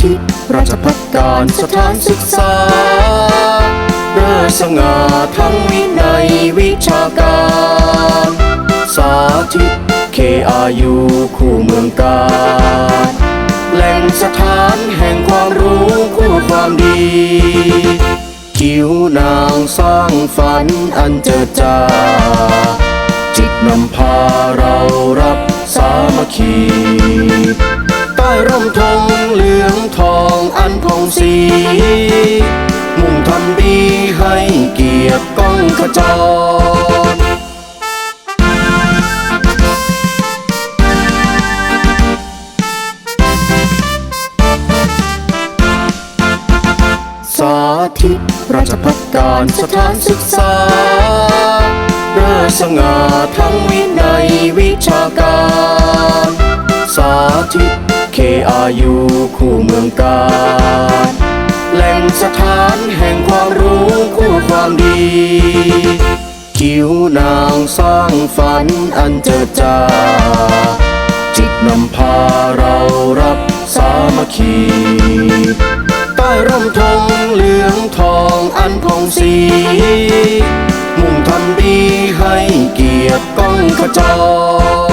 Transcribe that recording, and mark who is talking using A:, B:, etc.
A: ธิต ราชพัฒการสถานศึกษาเริศสง่าทั้งวินัยวิชาการ สาธิตเคอายุคู่เมืองกาญแหล่งสถานแห่งความรู้คู่ความดีจิ๋วนางสร้างฝันอันเจิดจ้าจิตนำพาเรารับสามัคคีใต้ร่มธงเหลือง ทองอันผ่องสีมุ่งทำดีให้เกียรติก้องขจรสาธิตราชพัฒการสถานศึกษาเริศสง่าทั้งวินัยวิชาการ ธิตเคอายุคู่เมืองกาญแหล่งสถานแห่งความรู้คู่ความดีจิ๋วนางสร้างฝันอันเจิดจ้าจิตนำพาเรารับสามัคคีใต้ร่มธงเหลืองทองอันผ่องสี มุ่งทำดีให้เกียรติก้องขจร